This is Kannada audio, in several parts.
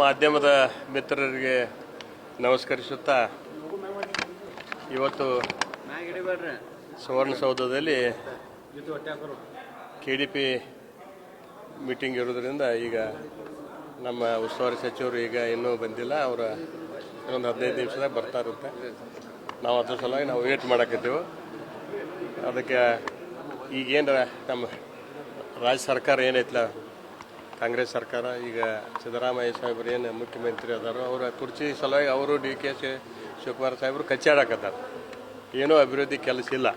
ಮಾಧ್ಯಮದ ಮಿತ್ರರಿಗೆ ನಮಸ್ಕರಿಸುತ್ತಾ, ಇವತ್ತು ಸುವರ್ಣಸೌಧದಲ್ಲಿ ಕೆ ಡಿ ಪಿ ಮೀಟಿಂಗ್ ಇರೋದ್ರಿಂದ ಈಗ ನಮ್ಮ ಉಸ್ತುವಾರಿ ಸಚಿವರು ಈಗ ಇನ್ನೂ ಬಂದಿಲ್ಲ. ಅವರು ಇನ್ನೊಂದು ಹದಿನೈದು ನಿಮಿಷದಾಗ ಬರ್ತಾ ಇರುತ್ತೆ. ನಾವು ಅದ್ರ ಸಲುವಾಗಿ ನಾವು ವೇಟ್ ಮಾಡಕತ್ತೀವಿ. ಅದಕ್ಕೆ ಈಗೇನು ನಮ್ಮ ರಾಜ್ಯ ಸರ್ಕಾರ ಏನೈತಲ್ಲ ಕಾಂಗ್ರೆಸ್ ಸರ್ಕಾರ, ಈಗ ಸಿದ್ದರಾಮಯ್ಯ ಸಾಹೇಬ್ರು ಏನು ಮುಖ್ಯಮಂತ್ರಿ ಅದಾರೋ, ಅವರ ಕುರ್ಚಿ ಸಲುವಾಗಿ ಅವರು ಡಿ ಕೆ ಶಿ ಶಿವಕುಮಾರ್ ಸಾಹೇಬರು ಕಚ್ಚಾಡಕತ್ತಾರೆ ಏನೂ ಅಭಿವೃದ್ಧಿ ಕೆಲಸ ಇಲ್ಲ.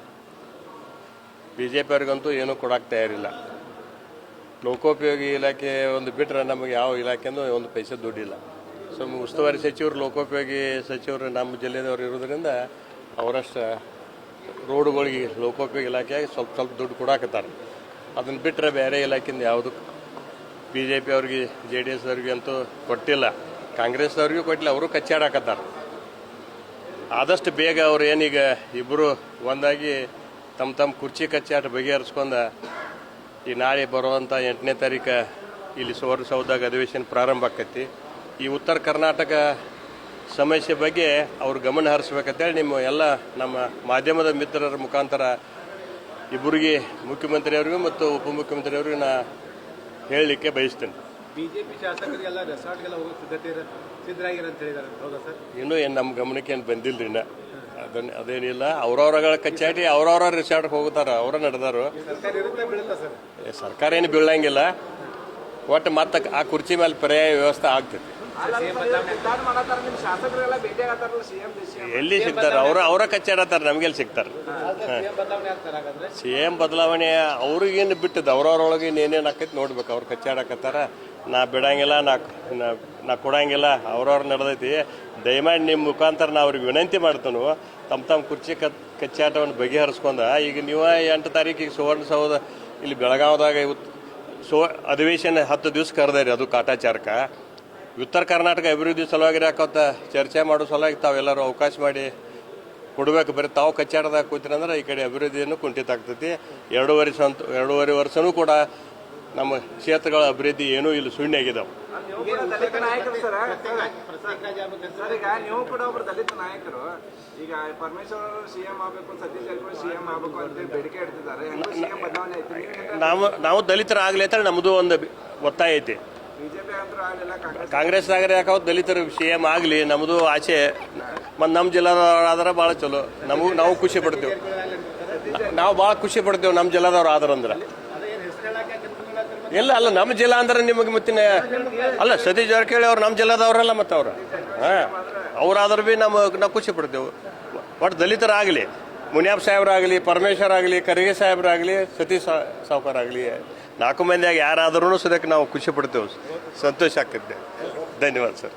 ಬಿ ಜೆ ಪಿಯವ್ರಿಗಂತೂ ಏನೂ ಕೊಡಕ್ಕೆ ತಯಾರಿಲ್ಲ. ಲೋಕೋಪಯೋಗಿ ಇಲಾಖೆ ಒಂದು ಬಿಟ್ಟರೆ ನಮಗೆ ಯಾವ ಇಲಾಖೆನೂ ಒಂದು ಪೈಸೆ ದುಡ್ಡಿಲ್ಲ. ಸೊ, ಉಸ್ತುವಾರಿ ಸಚಿವರು, ಲೋಕೋಪಯೋಗಿ ಸಚಿವರು ನಮ್ಮ ಜಿಲ್ಲೆದವ್ರು ಇರೋದ್ರಿಂದ ಅವರಷ್ಟು ರೋಡುಗಳಿಗೆ, ಲೋಕೋಪಯೋಗಿ ಇಲಾಖೆಯಾಗಿ ಸ್ವಲ್ಪ ಸ್ವಲ್ಪ ದುಡ್ಡು ಕೊಡಾಕತ್ತಾರೆ ಅದನ್ನು ಬಿಟ್ಟರೆ ಬೇರೆ ಇಲಾಖೆಯಿಂದ ಯಾವುದು ಬಿ ಜೆ ಪಿ ಅವ್ರಿಗೆ, ಜೆ ಡಿ ಎಸ್ ಅವ್ರಿಗೆ ಅಂತೂ ಕೊಟ್ಟಿಲ್ಲ. ಕಾಂಗ್ರೆಸ್ದವ್ರಿಗೂ ಕೊಟ್ಟಿಲ್ಲ, ಅವರು ಕಚ್ಚಾಡಾಕತ್ತಾರ. ಆದಷ್ಟು ಬೇಗ ಅವ್ರು ಏನೀಗ ಇಬ್ಬರು ಒಂದಾಗಿ ತಮ್ಮ ತಮ್ಮ ಕುರ್ಚಿ ಕಚ್ಚಾಟ ಬಗೆಹರಿಸ್ಕೊಂಡ ಈ ನಾಳೆ ಬರುವಂಥ ಎಂಟನೇ ತಾರೀಕು ಇಲ್ಲಿ ಸುವರ್ಣಸೌಧದಾಗ ಅಧಿವೇಶನ ಪ್ರಾರಂಭ ಆಕೈತಿ. ಈ ಉತ್ತರ ಕರ್ನಾಟಕ ಸಮಸ್ಯೆ ಬಗ್ಗೆ ಅವ್ರು ಗಮನ ಹರಿಸ್ಬೇಕಂತೇಳಿ ನಿಮ್ಮ ಎಲ್ಲ ನಮ್ಮ ಮಾಧ್ಯಮದ ಮಿತ್ರರ ಮುಖಾಂತರ ಇಬ್ಬರಿಗೆ ಮುಖ್ಯಮಂತ್ರಿಯವ್ರಿಗೂ ಮತ್ತು ಉಪಮುಖ್ಯಮಂತ್ರಿಯವರಿಗೂ ನಾ ಹೇಳಲಿಕ್ಕೆ ಬಯಸ್ತೇನೆ. ಬಿಜೆಪಿ ಶಾಸಕರಿಗೆಲ್ಲ ರೆಸಾರ್ಟ್ಗೆಲ್ಲ ಹೋಗೋ ಸಿದ್ಧತೆ ಇರ ಸಿದ್ಧರಾಗಿರ ಅಂತ ಹೇಳಿದಾರೆ. ಹೌದಾ ಸರ್? ಇನ್ನೂ ಏನು ನಮ್ಮ ಗಮನಕ್ಕೆ ಏನು ಬಂದಿಲ್ಲ ಇನ್ನ? ಅದನ್ನ ಅದೇನಿಲ್ಲ. ಅವ್ರವ್ರಗಳ ಕಚ್ಚಾಟಿ ಅವ್ರವ್ರ ರೆಸಾರ್ಟ್ಗೆ ಹೋಗ್ತಾರ ಅವರ ನಡೆದಾರು. ಸರ್ಕಾರ ಏನು ಬೀಳಂಗಿಲ್ಲ. ಒಟ್ಟು ಮತ್ತೆ ಆ ಕುರ್ಚಿ ಮೇಲೆ ಪರ್ಯಾಯ ವ್ಯವಸ್ಥೆ ಆಗ್ತೈತಿ ಎಲ್ಲಿ ಸಿಗ್ತಾರೆ? ಅವ್ರ ಅವರ ಕಚ್ಚಾಡತ್ತಾರೆ ನಮ್ಗೆಲ್ಲಿ ಸಿಗ್ತಾರೆ? ಸಿ ಎಂ ಬದಲಾವಣೆ ಅವ್ರಿಗೇನು ಬಿಟ್ಟದ್ದು? ಅವ್ರವ್ರೊಳಗೆ ಇನ್ನೇನೇನು ಆಕೈತಿ ನೋಡ್ಬೇಕು. ಅವ್ರು ಕಚ್ಚಾಡಕತ್ತಾರ ನಾ ಬಿಡಂಗಿಲ್ಲ, ನಾ ನಾ- ಕೊಡಂಗಿಲ್ಲ. ಅವ್ರವ್ರು ನಡೆದೈತಿ. ದಯಮಾಡಿ ನಿಮ್ಮ ಮುಖಾಂತರ ನಾ ಅವ್ರಿಗೆ ವಿನಂತಿ ಮಾಡ್ತಾನು. ತಮ್ಮ ತಮ್ಮ ಕುರ್ಚಿ ಕತ್ ಕಚ್ಚಾಟವನ್ನು ಬಗೆಹರಿಸ್ಕೊಂಡ. ಈಗ ನೀವು ಎಂಟು ತಾರೀಕಿಗೆ ಸುವರ್ಣಸೌಧ, ಇಲ್ಲಿ ಬೆಳಗಾವದಾಗ ಸೋ ಅಧಿವೇಶನ ಹತ್ತು ದಿವಸ ಕರೆದೇರಿ ಅದು ಕಾಟಾಚಾರಕ. ಉತ್ತರ ಕರ್ನಾಟಕ ಅಭಿವೃದ್ಧಿ ಸಲುವಾಗಿ ಯಾಕಂತ ಚರ್ಚೆ ಮಾಡೋ ಸಲುವಾಗಿ ತಾವೆಲ್ಲರೂ ಅವಕಾಶ ಮಾಡಿ ಕೊಡಬೇಕು. ಬರೀ ತಾವು ಕಚ್ಚಾಟದಾಗ ಕೂತಿರಂದ್ರೆ ಈ ಕಡೆ ಅಭಿವೃದ್ಧಿಯನ್ನು ಕುಂಠಿತ ಆಗ್ತೈತಿ. ಎರಡೂವರೆ ಸಂತ ಎರಡೂವರೆ ವರ್ಷನೂ ಕೂಡ ನಮ್ಮ ಕ್ಷೇತ್ರಗಳ ಅಭಿವೃದ್ಧಿ ಏನೂ ಇಲ್ಲಿ ಸುಣ್ಣ ಆಗಿದಾವೆ. ನೀವು ದಲಿತ ನಾಯಕರು ಸರ್. ಸರ್ ಈಗ ನೀವು ಕೂಡ ಒಬ್ರು ದಲಿತ ನಾಯಕರು. ಈಗ ಪರಮೇಶ್ವರ್ ಅವರು ಸಿಎಂ ಆಗ್ಬೇಕು ಸತೀಶ್ ಜಾರಕಿಹೊಳಿ ಸಿಎಂ ಆಗ್ಬೇಕು ಅಂತ ಬೇಡಿಕೆ ಇಡ್ತಿದ್ದಾರೆ. ಹೆಂಗೂ ಸಿಎಂ ಬದಲಾವಣೆ ಐತಿ ನಾವು ನಾವು ದಲಿತರಾಗಲಿ ಅಂತ ನಮ್ಮದು ಒಂದು ಒತ್ತಾಯ ಐತಿ. ಬಿಜೆಪಿ ಅಂತೂ ಆಗಲಿಲ್ಲ ಕಾಂಗ್ರೆಸ್ ನಾಗರ ಯಾಕೋ ದಲಿತರು ಸಿ ಎಂ ಆಗಲಿ ನಮ್ಮದು ಆಸೆ ಮತ್ತು ನಮ್ಮ ಜಿಲ್ಲಾದವ್ರು ಆದ್ರೆ ಭಾಳ ಚಲೋ. ನಮಗೂ ನಾವು ಖುಷಿ ಪಡ್ತೇವೆ. ನಾವು ಭಾಳ ಖುಷಿ ಪಡ್ತೇವೆ ನಮ್ಮ ಜಿಲ್ಲಾದವ್ರು ಆದ್ರಂದ್ರೆ. ಅದೇನು ಇಲ್ಲ, ಅಲ್ಲ, ನಮ್ಮ ಜಿಲ್ಲಾ ಅಂದ್ರೆ ನಿಮಗೆ ಮತ್ತಿನ ಅಲ್ಲ, ಸತೀಶ್ ಜಾರಕಿಹೊಳಿ ಅವ್ರು ನಮ್ಮ ಜಿಲ್ಲಾದವ್ರಲ್ಲ ಮತ್ತೆ ಅವ್ರು. ಹಾಂ, ಅವ್ರಾದ್ರೂ ಭೀ ನಮ್ಮ ನಾವು ಖುಷಿ ಪಡ್ತೇವೆ. ಒಟ್ಟು ದಲಿತರಾಗಲಿ ಮುನಿಯಪ್ಪ ಸಾಹೇಬ್ರಾಗಲಿ ಪರಮೇಶ್ವರ್ ಆಗಲಿ ಖರ್ಗೆ ಸಾಹೇಬ್ರಾಗಲಿ, ಸತೀಶ್ ಸಾಹುಕಾರ ಆಗಲಿ ನಾಲ್ಕು ಮಂದಿಯಾಗಿ ಯಾರಾದ್ರೂ ಸದ್ಯಕ್ಕೆ ನಾವು ಖುಷಿ ಪಡ್ತೇವೆ. ಸಂತೋಷ ಆಗ್ತಿದ್ದೆ ಧನ್ಯವಾದ, ಸರ್.